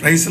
Price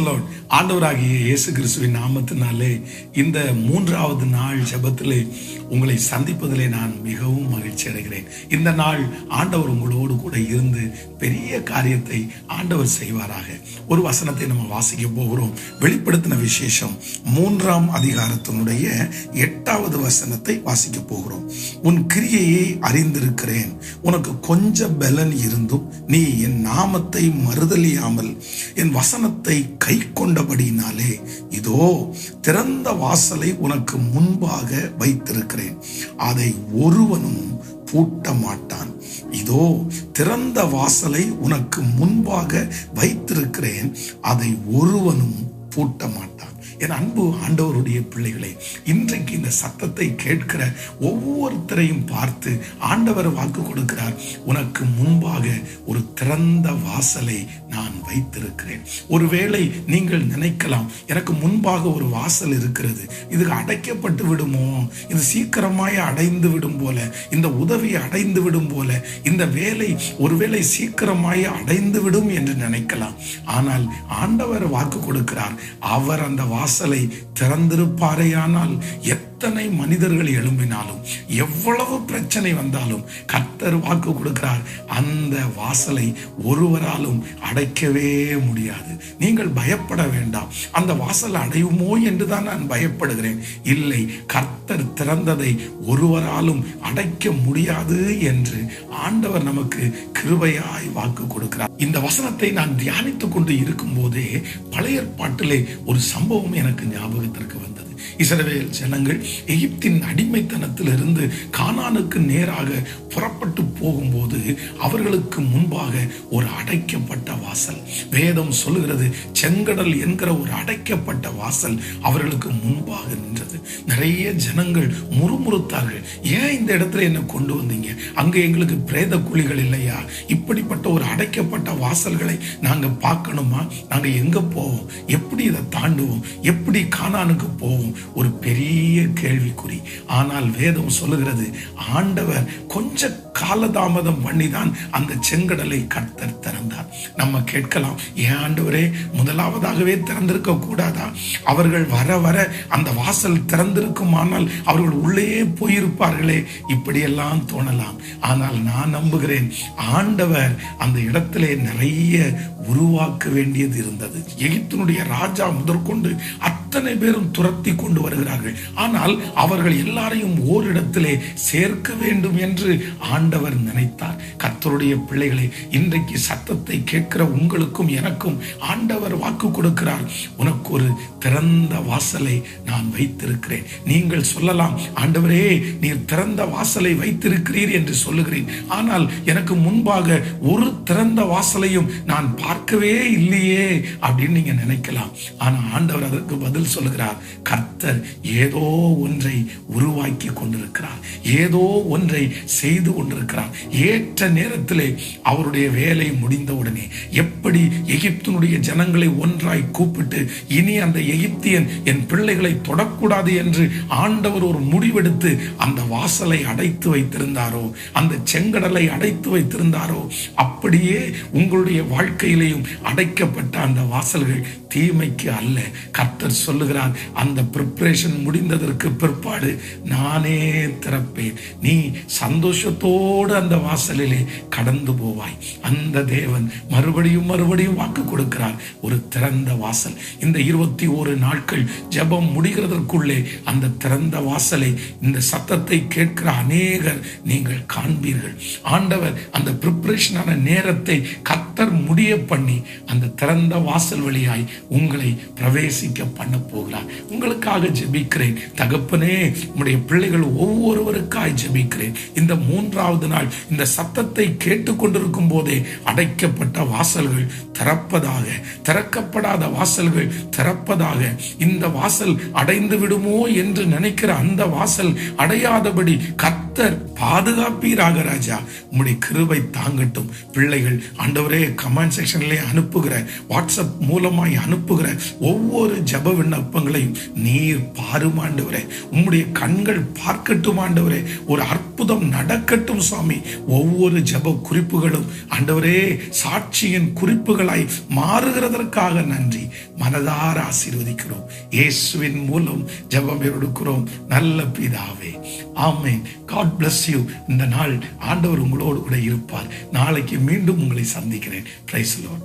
ஆண்டவராகிய இயேசு கிறிஸ்துவின் நாமத்தினாலே இந்த மூன்றாவது நாள் ஜபத்திலே உங்களை சந்திப்பதிலே நான் மிகவும் மகிழ்ச்சி அடைகிறேன். இந்த நாள் ஆண்டவர் உங்களோடு கூட இருந்து பெரிய காரியத்தை ஆண்டவர் செய்வாராக. ஒரு வசனத்தை நம்ம வாசிக்க போகிறோம். வெளிப்படுத்தின விசேஷம் மூன்றாம் அதிகாரத்தினுடைய எட்டாவது வசனத்தை வாசிக்க போகிறோம். உன் கிரியையை அறிந்திருக்கிறேன். உனக்கு கொஞ்ச பலன் இருந்தும் நீ என் நாமத்தை மறுதலியாமல் என் வசனத்தை கை கொண்டபடியினாலே இதோ திறந்த வாசலை உனக்கு முன்பாக வைத்திருக்கிறேன். அதை ஒருவனும் பூட்ட மாட்டான் இதோ திறந்த வாசலை உனக்கு முன்பாக வைத்திருக்கிறேன். அதை ஒருவனும் பூட்ட மாட்டான் என் அன்பு ஆண்டவருடைய பிள்ளைகளை இன்றைக்கு இந்த சத்தத்தை கேட்கிற ஒவ்வொருத்தரையும் பார்த்து ஆண்டவர் வாக்கு கொடுக்கிறார். உனக்கு முன்பாக ஒரு திறந்த வாசலை நான் வைத்திருக்கிறேன். ஒருவேளை நீங்கள் நினைக்கலாம் எனக்கு முன்பாக ஒரு வாசல் இருக்கிறது. இது அடைக்கப்பட்டு விடுமோ? இது சீக்கிரமாய் அடைந்து விடும் போல இந்த உதவி அடைந்து விடும் போல இந்த வேலை ஒருவேளை சீக்கிரமாய் அடைந்து விடும் என்று நினைக்கலாம். ஆனால் ஆண்டவர் வாக்கு கொடுக்கிறார். அவர் அந்த வாசல் திறந்திருப்பாரேயானால் எத்தனை மனிதர்கள் எழும்பினாலும் எவ்வளவு பிரச்சனை வந்தாலும் கர்த்தர் வாக்கு கொடுக்கிறார். அந்த வாசலை ஒருவராலும் அடைக்கவே முடியாது. நீங்கள் பயப்பட வேண்டாம். அந்த வாசல் அடையுமோ என்றுதான் நான் பயப்படுகிறேன். இல்லை கர்த்தர் திறந்ததை ஒருவராலும் அடைக்க முடியாது என்று ஆண்டவர் நமக்கு கிருபையாய் வாக்கு கொடுக்கிறார். இந்த வசனத்தை நான் தியானித்துக் கொண்டு இருக்கும் போதே பழைய பாட்டிலே ஒரு சம்பவம் எனக்கு ஞாபகத்திற்கு வந்தது. இஸ்ரவேல் ஜனங்கள் எகிப்தின் அடிமைத்தனத்திலிருந்து கானானுக்கு நேராக புறப்பட்டு போகும்போது அவர்களுக்கு முன்பாக ஒரு அடைக்கப்பட்ட வாசல். வேதம் சொல்லுகிறது செங்கடல் என்கிற ஒரு அடைக்கப்பட்ட வாசல் அவர்களுக்கு முன்பாக நின்றது. நிறைய ஜனங்கள் முறுமுறுத்தார்கள். ஏன் இந்த இடத்துல என்ன கொண்டு வந்தீங்க? அங்க எங்களுக்கு பிரேத குழிகள் இல்லையா? இப்படிப்பட்ட ஒரு அடைக்கப்பட்ட வாசல்களை நாங்க பார்க்கணுமா? நாங்க எங்க போவோம்? எப்படி இதை தாண்டுவோம்? எப்படி கானானுக்கு போவோம்? ஒரு பெரிய கேள்விக்குறி. ஆனால் வேதம் சொல்லுகிறது ஆண்டவர் கொஞ்ச காலதாமதம் பண்ணிதான் அந்த செங்கடலை கர்த்தர் திறந்தார். நம்ம கேட்கலாம் ஏன் ஆண்டவரே முதலாவதாகவே திறந்திருக்க கூடாதா? அவர்கள் வர வர அந்த வாசல் திறந்திருக்குமானால் அவர்கள் உள்ளே போயிருப்பார்களே. இப்படியெல்லாம் தோணலாம். ஆனால் நான் நம்புகிறேன் ஆண்டவர் அந்த இடத்திலே நிறைய உருவாக்க வேண்டியது இருந்தது. எகிப்தினுடைய ராஜா முதற்கொண்டு அத்தனை பேரும் துரத்தி கொண்டு வருகிறார்கள். ஆனால் அவர்கள் எல்லாரையும் ஓரிடத்திலே சேர்க்க வேண்டும் என்று ஆண்டவர் நினைத்தார். கத்தருடைய பிள்ளைகளை இன்றைக்கு சத்தத்தை கேட்கிற உங்களுக்கும் எனக்கும் ஆண்டவர் வாக்கு கொடுக்கிறார். உனக்கு ஒரு திறந்த வாசலை நான் வைத்திருக்கிறேன். நீங்கள் சொல்லலாம் ஆண்டவரே நீர் திறந்த வாசலை வைத்திருக்கிறீர் என்று சொல்லுகிறேன். ஆனால் எனக்கு முன்பாக ஒரு திறந்த வாசலையும் நான் பார்க்கவே இல்லையே அப்படின்னு நீங்க நினைக்கலாம். ஆனா ஆண்டவர் அதற்கு பதில் பதில் சொல்லுகிறார். கர்த்தர் ஏதோ ஒன்றை உருவாக்கி கொண்டிருக்கிறார். ஏதோ ஒன்றை செய்து கொண்டிருக்கிறார். ஏற்ற நேரத்திலே அவருடைய வேலை முடிந்தவுடனே எப்படி எகிப்தினுடைய ஜனங்களை ஒன்றாய் கூப்பிட்டு இனி அந்த எகிப்தியன் என் பிள்ளைகளை தொடக்கூடாது என்று ஆண்டவர் ஒரு முடிவெடுத்து அந்த வாசலை அடைத்து வைத்திருந்தாரோ அந்த செங்கடலை அடைத்து வைத்திருந்தாரோ அப்படியே உங்களுடைய வாழ்க்கையிலேயும் அடைக்கப்பட்ட அந்த வாசல்கள் தீமைக்கு அல்ல. கர்த்தர் சொல்லுகிறார் அந்த ப்ரிப்ரேஷன் முடிந்ததற்கு பிற்பாடு நானே திறப்பேன். நீ சந்தோஷத்தோடு அந்த வாசலிலே கடந்து போவாய். அந்த தேவன் மறுபடியும் மறுபடியும் வாக்கு கொடுக்கிறார். ஒரு திறந்த வாசல். இந்த இருபத்தி ஒரு நாட்கள் ஜெபம் முடிகிறதற்குள்ளே அந்த திறந்த வாசலை இந்த சத்தத்தை கேட்கிற அநேகர் நீங்கள் காண்பீர்கள். ஆண்டவர் அந்த ப்ரிப்ரேஷனான நேரத்தை கத்தர் முடிய பண்ணி அந்த திறந்த வாசல் வழியாய் உங்களை பிரவேசிக்க பண்ண போகிறார். உங்களுக்காக ஜெபிக்கிறேன். தகப்பனே உங்களுடைய பிள்ளைகள் ஒவ்வொருவருக்காய் ஜெபிக்கிறேன். இந்த மூன்றாவது நாள் இந்த சத்தத்தை கேட்டுக்கொண்டிருக்கும் போதே அடைக்கப்பட்ட வாசல்கள் திறப்பதாக திறக்கப்படாத வாசல்கள் திறப்பதாக இந்த வாசல் அடைந்து விடுமோ என்று நினைக்கிற அந்த வாசல் அடையாதபடி கத்த கர்த்தர் பாதுகாப்பீராக ராஜா உங்களுடைய கிருபை தாங்கட்டும். பிள்ளைகள் ஆண்டவரே கமெண்ட் செக்ஷன்லேயே அனுப்புகிற வாட்ஸ்அப் மூலமாய் அனுப்புகிற ஒவ்வொரு ஜப விண்ணப்பங்களையும் நீர் பாருமாண்டவரே உம்முடைய கண்கள் பார்க்கட்டும் ஆண்டவரே. ஒரு அற்புதம் நடக்கட்டும் சுவாமி ஒவ்வொரு ஜப குறிப்புகளும் ஆண்டவரே சாட்சியின் குறிப்புகளாய் மாறுகிறதற்காக நன்றி. மனதார ஆசீர்வதிக்கிறோம். இயேசுவின் மூலம் ஜபம் எடுக்கிறோம். நல்ல பிதாவே. ஆமேன். காட் bless யூ இந்த நாள் ஆண்டவர் உங்களோடு கூட இருப்பார். நாளைக்கு மீண்டும் உங்களை சந்திக்கிறேன். Price load